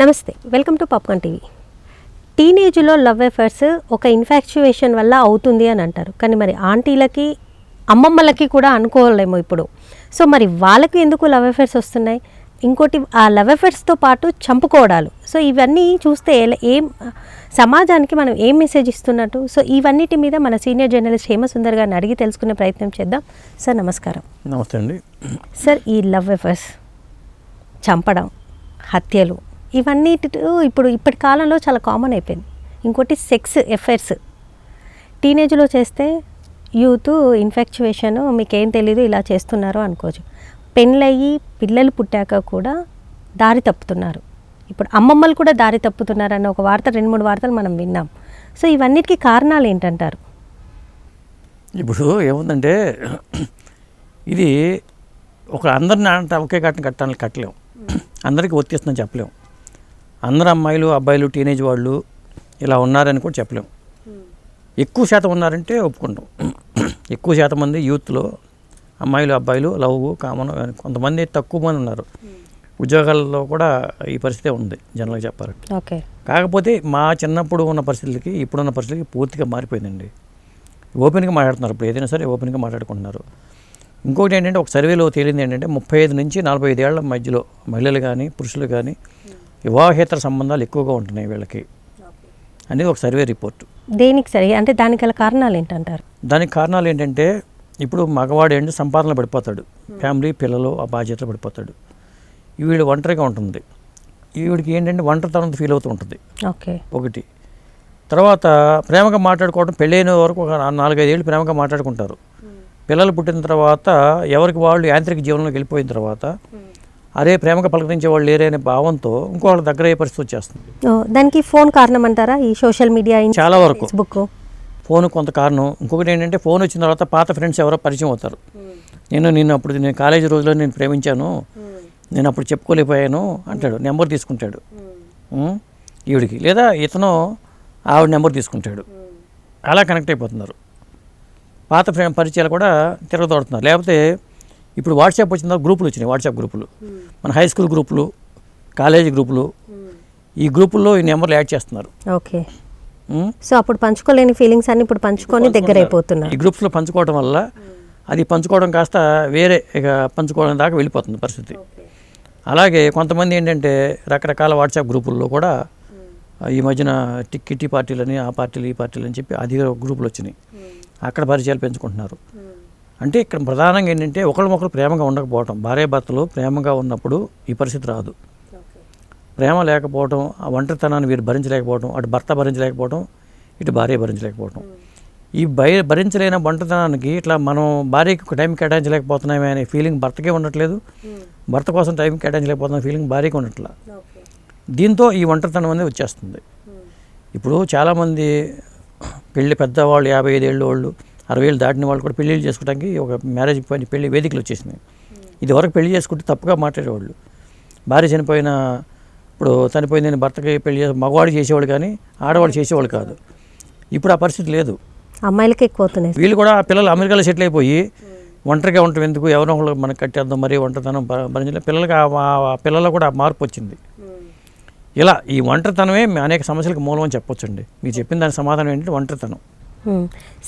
నమస్తే welcome to popcorn TV. టీనేజ్లో love affairs ఒక ఇన్ఫాక్చుయేషన్ వల్ల అవుతుంది అని అంటారు. కానీ మరి ఆంటీలకి అమ్మమ్మలకి కూడా అనుకోలేము ఇప్పుడు. సో మరి వాళ్ళకి ఎందుకు లవ్ అఫేర్స్ వస్తున్నాయి? ఇంకోటి ఆ లవ్ అఫేర్స్తో పాటు చంపుకోవడాలు. సో ఇవన్నీ చూస్తే ఏం సమాజానికి మనం ఏం మెసేజ్ ఇస్తున్నట్టు? సో ఇవన్నిటి మీద మన సీనియర్ జర్నలిస్ట్ హేమసుందర్ గారిని అడిగి తెలుసుకునే ప్రయత్నం చేద్దాం. సార్ నమస్కారం. నమస్తే అండి. సార్ ఈ లవ్ అఫేర్స్ చంపడం హత్యలు ఇవన్నీ ఇప్పుడు ఇప్పటి కాలంలో చాలా కామన్ అయిపోయింది. ఇంకోటి సెక్స్ ఎఫైర్స్. టీనేజ్లో చేస్తే యూత్ ఇన్ఫెక్చువేషన్ మీకేం తెలీదు ఇలా చేస్తున్నారు అనుకోవచ్చు. పెళ్ళయి పిల్లలు పుట్టాక కూడా దారి తప్పుతున్నారు. ఇప్పుడు అమ్మమ్మలు కూడా దారి తప్పుతున్నారు అన్న ఒక వార్త రెండు మూడు వార్తలు మనం విన్నాం. సో ఇవన్నిటికీ కారణాలు ఏంటంటారు? ఇప్పుడు ఏముందంటే ఇది ఒక అందరిని అంటే ఒకే కట్టని కట్టాలని కట్టలేం. అందరికీ వర్తిస్తుందని చెప్పలేం. అందరు అమ్మాయిలు అబ్బాయిలు టీనేజ్ వాళ్ళు ఇలా ఉన్నారని కూడా చెప్పలేం. ఎక్కువ శాతం ఉన్నారంటే ఒప్పుకుంటాం. ఎక్కువ శాతం మంది యూత్లో అమ్మాయిలు అబ్బాయిలు లవ్ కామన్ కొంతమంది తక్కువ మంది ఉన్నారు. ఉద్యోగాల్లో కూడా ఈ పరిస్థితి ఉంది జనరల్గా చెప్పాలంటే. ఓకే. కాకపోతే మా చిన్నప్పుడు ఉన్న పరిస్థితులకి ఇప్పుడున్న పరిస్థితులకి పూర్తిగా మారిపోయిందండి. ఓపెన్గా మాట్లాడుతున్నారు ఇప్పుడు ఏదైనా సరే ఓపెన్గా మాట్లాడుకుంటున్నారు. ఇంకొకటి ఏంటంటే ఒక సర్వేలో తేలింది ఏంటంటే ముప్పై ఐదు నుంచి నలభై ఐదు ఏళ్ళ మధ్యలో మహిళలు కానీ పురుషులు కానీ వివాహేతర సంబంధాలు ఎక్కువగా ఉంటున్నాయి వీళ్ళకి. అనేది ఒక సర్వే రిపోర్ట్. దేనికి సరే అంటే దానికి గల కారణాలు ఏంటంటారు? దానికి కారణాలు ఏంటంటే ఇప్పుడు మగవాడు ఏంటి సంపాదన పడిపోతాడు. ఫ్యామిలీ పిల్లలు ఆ బాధ్యతలు పడిపోతాడు. ఈవిడ ఒంటరిగా ఉంటుంది ఈవిడికి ఏంటంటే ఒంటరితనం ఫీల్ అవుతూ ఉంటుంది ఓకే. ఒకటి. తర్వాత ప్రేమగా మాట్లాడుకోవడం పెళ్ళైన వరకు ఒక నాలుగైదేళ్ళు ప్రేమగా మాట్లాడుకుంటారు. పిల్లలు పుట్టిన తర్వాత ఎవరికి వాళ్ళు యాంత్రిక జీవనంలోకి వెళ్ళిపోయిన తర్వాత అరే ప్రేమగా పలకరించే వాళ్ళు లేరే అనే భావంతో ఇంకో వాళ్ళ దగ్గర అయ్యే పరిస్థితి వచ్చేస్తుంది. దానికి ఫోన్ కారణం అంటారా ఈ సోషల్ మీడియా చాలా వరకు. ఫేస్బుక్ ఫోన్ కొంత కారణం. ఇంకొకటి ఏంటంటే ఫోన్ వచ్చిన తర్వాత పాత ఫ్రెండ్స్ ఎవరో పరిచయం అవుతారు. నేను నిన్ను అప్పుడు నేను కాలేజీ రోజుల్లో నేను ప్రేమించాను. నేను అప్పుడు చెప్పుకోలేకపోయాను అంటాడు. నెంబర్ తీసుకుంటాడు? ఈవిడికి. లేదా ఇతను ఆవిడ నెంబర్ తీసుకుంటాడు. అలా కనెక్ట్ అయిపోతున్నారు. పాత ఫ్రెండ్ పరిచయాలు కూడా తిరగదోడుతున్నారు. లేకపోతే ఇప్పుడు వాట్సాప్ వచ్చిన తర్వాత గ్రూపులు వచ్చినాయి వాట్సాప్ గ్రూపులు. మన హై స్కూల్ గ్రూపులు కాలేజీ గ్రూపులు ఈ గ్రూపుల్లో ఈ నెంబర్లు యాడ్ చేస్తున్నారు. ఓకే? సో అప్పుడు పంచుకోలేని ఫీలింగ్స్ అన్ని ఇప్పుడు పంచుకొని దగ్గర అయిపోతున్నారు ఈ గ్రూప్స్లో పంచుకోవడం వల్ల అది పంచుకోవడం కాస్త వేరే ఇక పంచుకోవడం దాకా వెళ్ళిపోతుంది పరిస్థితి. అలాగే కొంతమంది ఏంటంటే రకరకాల వాట్సాప్ గ్రూపుల్లో కూడా ఈ మధ్యన కిట్టి పార్టీలని ఆ పార్టీలు ఈ పార్టీలు అని చెప్పి అది గ్రూపులు వచ్చినాయి. అక్కడ పరిచయాలు పెంచుకుంటున్నారు. అంటే ఇక్కడ ప్రధానంగా ఏంటంటే ఒకరినొకరు ప్రేమగా ఉండకపోవటం. భార్యాభర్తలు ప్రేమగా ఉన్నప్పుడు ఈ పరిస్థితి రాదు. ప్రేమ లేకపోవడం ఆ ఒంటరితనాన్ని వీరు భరించలేకపోవడం అటు భర్త భరించలేకపోవడం ఇటు భార్య భరించలేకపోవడం ఈ భయ భరించలేని ఒంటరితనానికి ఇట్లా మనం భార్యకి టైం కేటాయించలేకపోతున్నామే అనే ఫీలింగ్ భర్తకే ఉండట్లేదు. భర్త కోసం టైం కేటాయించలేకపోతున్న ఫీలింగ్ భార్యకి ఉండట్లా. దీంతో ఈ ఒంటరితనం అనేది వచ్చేస్తుంది. ఇప్పుడు చాలామంది పెళ్ళి పెద్దవాళ్ళు యాభై ఐదేళ్ళు వాళ్ళు అరవై ఏళ్ళు దాటిన వాళ్ళు కూడా పెళ్ళిళ్ళు చేసుకోవడానికి ఒక మ్యారేజ్ పని పెళ్ళి వేదికలు వచ్చేసినాయి. ఇది వరకు పెళ్ళి చేసుకుంటే తప్పుగా మాట్లాడేవాళ్ళు. భార్య చనిపోయిన ఇప్పుడు చనిపోయిందని భర్తకి పెళ్ళి చేసి మగవాడు చేసేవాడు కానీ ఆడవాళ్ళు చేసేవాళ్ళు కాదు. ఇప్పుడు ఆ పరిస్థితి లేదు. అమ్మాయిలకి ఎక్కువ అవుతున్నాయి. వీళ్ళు కూడా ఆ పిల్లలు అమెరికాలో సెటిల్ అయిపోయి ఒంటరిగా ఉండటం ఎందుకు? ఎవరో ఒకళ్ళు మనకి కట్టేద్దాం మరి ఒంటరితనం భరించలే. పిల్లలకి ఆ- పిల్లల్లో కూడా మార్పు వచ్చింది. ఇలా ఈ ఒంటరితనమే అనేక సమస్యలకు మూలం అని చెప్పొచ్చండి. మీరు చెప్పిన దాని సమాధానం ఏంటంటే ఒంటరితనం.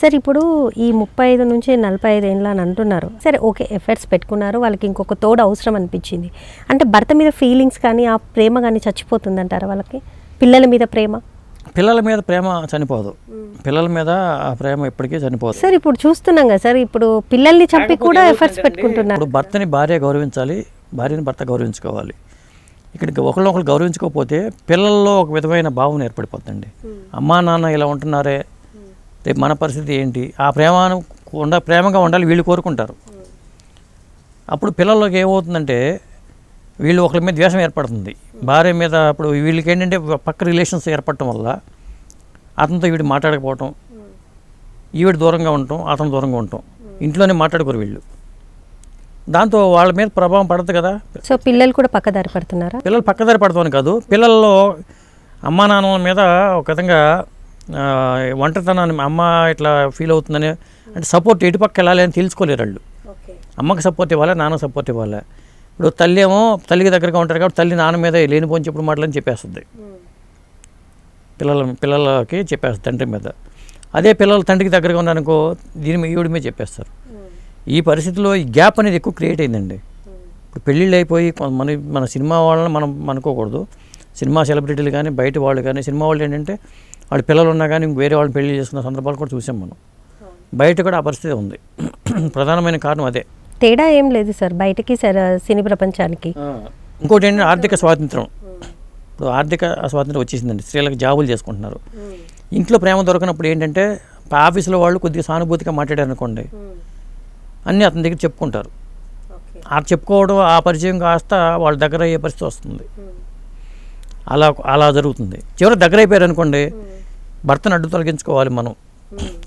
సార్ ఇప్పుడు ఈ ముప్పై ఐదు నుంచి నలభై ఐదు ఏండ్లు అని అంటున్నారు. సరే ఓకే ఎఫర్ట్స్ పెట్టుకున్నారు. వాళ్ళకి ఇంకొక తోడు అవసరం అనిపించింది. అంటే భర్త మీద ఫీలింగ్స్ కానీ ఆ ప్రేమ కానీ చచ్చిపోతుందంటారా వాళ్ళకి? పిల్లల మీద ప్రేమ? పిల్లల మీద ప్రేమ చనిపోదు. పిల్లల మీద ఆ ప్రేమ ఎప్పటికీ చనిపోదు. సార్ ఇప్పుడు చూస్తున్నాం కదా సార్ ఇప్పుడు పిల్లల్ని చంపి కూడా ఎఫర్ట్స్ పెట్టుకుంటున్నారు. ఇప్పుడు భర్తని భార్య గౌరవించాలి భార్యని భర్త గౌరవించుకోవాలి. ఇక్కడికి ఒకళ్ళొకరు గౌరవించుకోకపోతే పిల్లల్లో ఒక విధమైన భావన ఏర్పడిపోతుందండి అమ్మా నాన్న ఇలా ఉంటున్నారే రేపు మన పరిస్థితి ఏంటి? ఆ ప్రేమను ఉండ ప్రేమగా ఉండాలి వీళ్ళు కోరుకుంటారు. అప్పుడు పిల్లలకి ఏమవుతుందంటే వీళ్ళు ఒకరి మీద ద్వేషం ఏర్పడుతుంది. భార్య మీద ఇప్పుడు వీళ్ళకి ఏంటంటే పక్క రిలేషన్స్ ఏర్పడటం వల్ల అతనితో వీడు మాట్లాడకపోవటం ఈవిడ దూరంగా ఉండటం అతను దూరంగా ఉండటం ఇంట్లోనే మాట్లాడుకోరు వీళ్ళు. దాంతో వాళ్ళ మీద ప్రభావం పడదు కదా? సో పిల్లలు కూడా పక్కదారి పడుతున్నారా? పిల్లలు పక్కదారి పడతామని కాదు పిల్లల్లో అమ్మా నాన్న మీద ఒక విధంగా ఒంటరితనాన్ని అమ్మ ఇట్లా ఫీల్ అవుతుందని అంటే సపోర్ట్ ఎటు పక్క వెళ్ళాలి అని తెలుసుకోలేరు వాళ్ళు. అమ్మకి సపోర్ట్ ఇవ్వాలి నాన్న సపోర్ట్ ఇవ్వాలి? ఇప్పుడు తల్లి ఏమో తల్లికి దగ్గరగా ఉంటారు కాబట్టి తల్లి నాన్న మీద లేనిపోని చెప్పుడు మాటలని చెప్పేస్తుంది. పిల్లల పిల్లలకి చెప్పేస్తారు తండ్రి మీద. అదే పిల్లలు తండ్రికి దగ్గరగా ఉన్నారనుకో దీని మీద ఈవిడి మీద చెప్పేస్తారు. ఈ పరిస్థితిలో ఈ గ్యాప్ అనేది ఎక్కువ క్రియేట్ అయిందండి. ఇప్పుడు పెళ్ళిళ్ళు అయిపోయి మన మన సినిమా వాళ్ళని మనం అనుకోకూడదు. సినిమా సెలబ్రిటీలు కానీ బయట వాళ్ళు కానీ సినిమా వాళ్ళు ఏంటంటే వాళ్ళ పిల్లలు ఉన్నా కానీ వేరే వాళ్ళని పెళ్ళి చేసుకున్న సందర్భాలు కూడా చూసాం మనం. బయట కూడా ఆ పరిస్థితి ఉంది. ప్రధానమైన కారణం అదే. తేడా ఏం లేదు సార్. బయటకి సార్ సినీ ప్రపంచానికి. ఇంకోటి ఏంటంటే ఆర్థిక స్వాతంత్రం. ఇప్పుడు ఆర్థిక స్వాతంత్రం వచ్చేసిందండి. స్త్రీలకు జాబులు చేసుకుంటున్నారు. ఇంట్లో ప్రేమ దొరకనప్పుడు ఏంటంటే ఆఫీసులో వాళ్ళు కొద్దిగా సానుభూతిగా మాట్లాడారు అనుకోండి అన్నీ అతని దగ్గర చెప్పుకుంటారు. ఆ చెప్పుకోవడం ఆ పరిచయం కాస్త వాళ్ళ దగ్గర అయ్యే పరిస్థితి వస్తుంది. అలా అలా జరుగుతుంది. చివరి దగ్గర అయిపోయారు అనుకోండి భర్తను అడ్డు తొలగించుకోవాలి మనం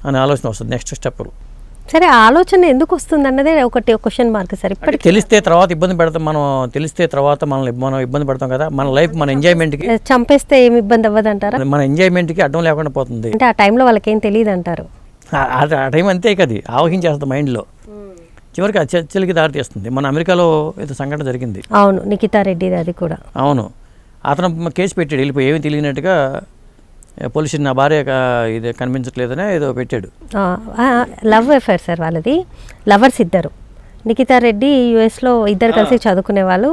అనే ఆలోచన వస్తుంది నెక్స్ట్ స్టెప్ సరే ఆలోచన ఎందుకు వస్తుంది అన్నదే ఒకటి క్వశ్చన్ మార్క్ సార్. ఇప్పటికి తెలిస్తే తర్వాత ఇబ్బంది పెడతాం మనం తెలిస్తే తర్వాత మనల్ని మనం ఇబ్బంది పడతాం కదా మన లైఫ్ మన ఎంజాయ్మెంట్కి చంపేస్తే ఏమి ఇబ్బంది అవ్వదు అంటారా మన ఎంజాయ్మెంట్కి అడ్డం లేకుండా పోతుంది. అంటే ఆ టైంలో వాళ్ళకి ఏం తెలియదు అంటారు ఆ- టైం అంతే కది ఆవహించేస్తుంది మైండ్లో చివరికి ఆ చర్చలకి దారితీస్తుంది మన అమెరికాలో ఏదో సంఘటన జరిగింది. అవును నిఖితా రెడ్డి అది కూడా. అవును. అతను కేసు పెట్టాడు. వెళ్ళిపోయి ఏమీ తెలియనట్టుగా పోలీస్ నా భార్య ఇది కనిపించట్లేదనే ఏదో పెట్టాడు. లవ్ అఫేర్ సార్ వాళ్ళది. లవర్స్ ఇద్దరు. నిఖితా రెడ్డి యుఎస్లో ఇద్దరు కలిసి చదువుకునే వాళ్ళు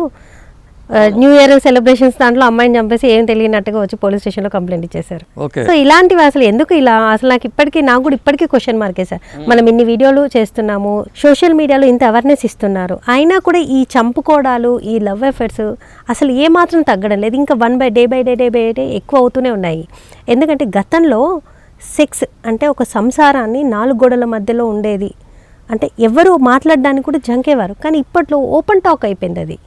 న్యూ ఇయర్ సెలబ్రేషన్స్ దాంట్లో అమ్మాయిని చంపేసి ఏం తెలియనట్టుగా వచ్చి పోలీస్ స్టేషన్లో కంప్లైంట్ ఇచ్చేశారు. ఓకే. సో ఇలాంటివి అసలు ఎందుకు ఇలా అసలు నాకు ఇప్పటికీ నాకు కూడా ఇప్పటికీ క్వశ్చన్ మార్కే సార్. మనం ఇన్ని వీడియోలు చేస్తున్నాము సోషల్ మీడియాలో ఇంత అవేర్నెస్ ఇస్తున్నారు. అయినా కూడా ఈ చంపుకోవడాలు ఈ లవ్ అఫేర్స్ అసలు ఏ మాత్రం తగ్గడం లేదు. ఇంకా one by day by day day by day ఎక్కువ అవుతూనే ఉన్నాయి. ఎందుకంటే గతంలో సెక్స్ అంటే ఒక సంసారాన్ని నాలుగు గోడల మధ్యలో ఉండేది. అంటే ఎవరు మాట్లాడడానికి కూడా జంకేవారు. కానీ ఇప్పట్లో ఓపెన్ టాక్ అయిపోయింది అది.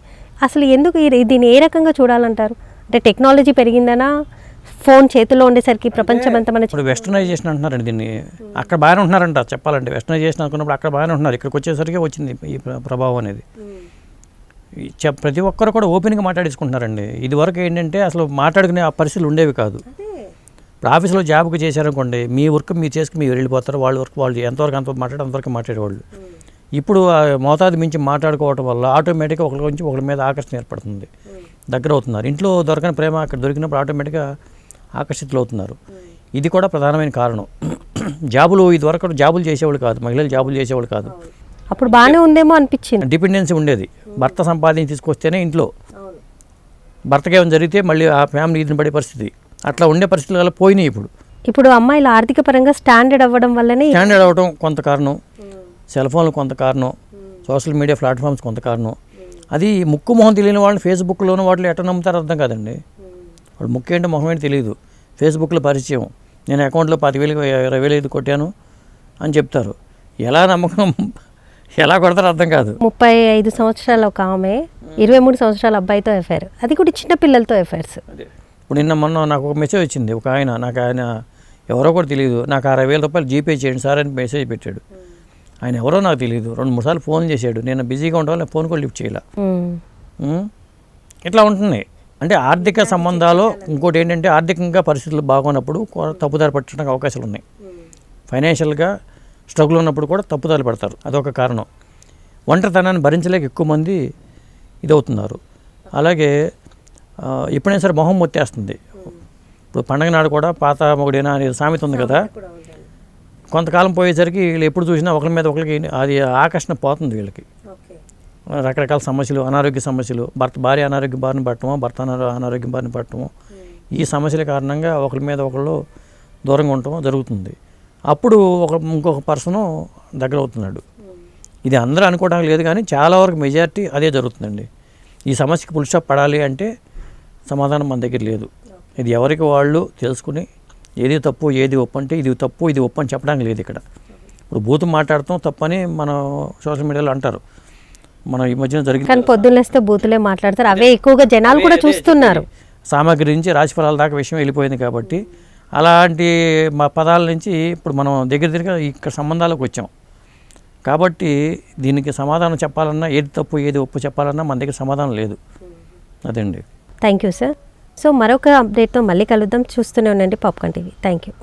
అసలు ఎందుకు దీన్ని ఏ రకంగా చూడాలంటారు? అంటే టెక్నాలజీ పెరిగిందనా? ఫోన్ చేతిలో ఉండేసరికి ప్రపంచం అంతా మన ఇప్పుడు వెస్టర్నైజేషన్ అంటున్నారండి దీన్ని. అక్కడ బాగానే ఉంటున్నారంట చెప్పాలంటే. వెస్టర్నైజేషన్ అనుకున్నప్పుడు అక్కడ బాగానే ఉంటున్నారు. ఇక్కడికి వచ్చేసరికి వచ్చింది ఈ ప్ర- ప్రభావం అనేది. ప్రతి ఒక్కరు కూడా ఓపెన్గా మాట్లాడేసుకుంటున్నారండి. ఇది వరకు ఏంటంటే అసలు మాట్లాడుకునే ఆ పరిస్థితులు ఉండేవి కాదు. ఇప్పుడు ఆఫీస్లో జాబ్కి చేశారనుకోండి మీ వర్క్ మీరు చేసుకుని మీరు వెళ్ళిపోతారు. వాళ్ళ వర్క్ వాళ్ళు ఎంతవరకు అంత మాట్లాడి అంతవరకు మాట్లాడేవాళ్ళు. ఇప్పుడు ఆ మోతాదు మించి మాట్లాడుకోవటం వల్ల ఆటోమేటిక్గా ఒకరి నుంచి ఒకరి మీద ఆకర్షణ ఏర్పడుతుంది. దగ్గర అవుతున్నారు. ఇంట్లో దొరకని ప్రేమ అక్కడ దొరికినప్పుడు ఆటోమేటిక్గా ఆకర్షితులు అవుతున్నారు. ఇది కూడా ప్రధానమైన కారణం. జాబులు ఇదివరకు జాబులు చేసేవాళ్ళు కాదు. మహిళలు జాబులు చేసేవాళ్ళు కాదు. అప్పుడు బాగానే ఉందేమో అనిపించింది. డిపెండెన్సీ ఉండేది. భర్త సంపాదించి తీసుకొస్తేనే ఇంట్లో. భర్తకి ఏమైనా జరిగితే మళ్ళీ ఆ ఫ్యామిలీ ఇదిని పడే పరిస్థితి. అట్లా ఉండే పరిస్థితులు వల్ల పోయినాయి ఇప్పుడు. ఇప్పుడు అమ్మాయిలు ఆర్థిక పరంగా స్టాండర్డ్ అవ్వడం వల్లనే స్టాండర్డ్ అవడం కొంత కారణం. సెల్ ఫోన్లు కొంత కారణం సోషల్ మీడియా ప్లాట్ఫామ్స్ కొంత కారణం. అది ముక్కు మొహం తెలియని వాళ్ళని ఫేస్బుక్లోనూ వాటిలో ఎట్లా నమ్ముతారో అర్థం కాదండి. వాడు ముక్కు ఏంటో మొహం ఏంటో తెలియదు. ఫేస్బుక్లో పరిచయం. నేను అకౌంట్లో పదివేలు ఇరవై వేలు ఐదు కొట్టాను అని చెప్తారు. ఎలా నమ్మకం ఎలా కొడతారో అర్థం కాదు. ముప్పై ఐదు సంవత్సరాల ఒక ఆమె ఇరవై మూడు సంవత్సరాల అబ్బాయితో ఎఫైర్ అది కూడా చిన్న పిల్లలతో ఎఫైర్స్ అదే. ఇప్పుడు నిన్న మొన్న నాకు ఒక మెసేజ్ వచ్చింది ఒక ఆయన నాకు ఆయన ఎవరో కూడా తెలియదు. నాకు అరవై వేల రూపాయలు జీపే చేయండి సార్ అని మెసేజ్ పెట్టాడు. ఆయన ఎవరో నాకు తెలియదు రెండు మూడు సార్లు ఫోన్ చేశాడు. నేను బిజీగా ఉండడం ఫోన్ కూడా లిఫ్ట్ చేయాల? ఇట్లా ఉంటుంది. అంటే ఆర్థిక సంబంధాలు ఇంకోటి ఏంటంటే ఆర్థికంగా పరిస్థితులు బాగున్నప్పుడు తప్పుదారి పట్టడానికి అవకాశాలు ఉన్నాయి. ఫైనాన్షియల్గా స్ట్రగుల్ ఉన్నప్పుడు కూడా తప్పుదారి పడతారు. అదొక కారణం. ఒంటరితనాన్ని భరించలేక ఎక్కువ మంది ఇదవుతున్నారు. అలాగే ఎప్పుడైనా సరే మొహం మొత్తేస్తుంది. ఇప్పుడు పండగ నాడు కూడా పాత మొగుడేనా అనేది సామెత ఉంది కదా? కొంతకాలం పోయేసరికి వీళ్ళు ఎప్పుడు చూసినా ఒకరి మీద ఒకరికి అది ఆకర్షణ పోతుంది వీళ్ళకి. రకరకాల సమస్యలు అనారోగ్య సమస్యలు భర్త భార్య అనారోగ్య బారిన పడటమో భర్త అనారో అనారోగ్యం బారిన పడటమో ఈ సమస్యల కారణంగా ఒకరి మీద ఒకళ్ళు దూరంగా ఉండటం జరుగుతుంది. అప్పుడు ఒక ఇంకొక పర్సను దగ్గర అవుతున్నాడు. ఇది అందరూ అనుకోవడానికి లేదు కానీ చాలా వరకు మెజారిటీ అదే జరుగుతుందండి. ఈ సమస్యకి పుల్ స్టాప్ పడాలి అంటే సమాధానం మన దగ్గర లేదు. ఇది ఎవరికి వాళ్ళు తెలుసుకుని ఏది తప్పు ఏది ఒప్పు అంటే ఇది తప్పు ఇది ఒప్పు అని చెప్పడానికి లేదు ఇక్కడ. ఇప్పుడు బూతు మాట్లాడటం తప్పని మన సోషల్ మీడియాలో అంటారు. మన ఈ మధ్యన జరిగింది కానీ పొద్దున్నేస్తే బూతులే మాట్లాడతారు. అవే ఎక్కువగా జనాలు కూడా చూస్తున్నారు. సామాగ్రి నుంచి రాశిఫలాల దాకా విషయం వెళ్ళిపోయింది కాబట్టి అలాంటి మా పదాల నుంచి ఇప్పుడు మనం దగ్గర దగ్గర ఇక్కడ సంబంధాలకు వచ్చాం. కాబట్టి దీనికి సమాధానం చెప్పాలన్నా ఏది తప్పు ఏది ఒప్పు చెప్పాలన్నా మన దగ్గర సమాధానం లేదు. అదండి. Thank you sir. సో మరొక అప్డేట్తో మళ్ళీ కలుద్దాం. చూస్తూనే ఉండండి పాప్కాన్ టీవీ థ్యాంక్ యూ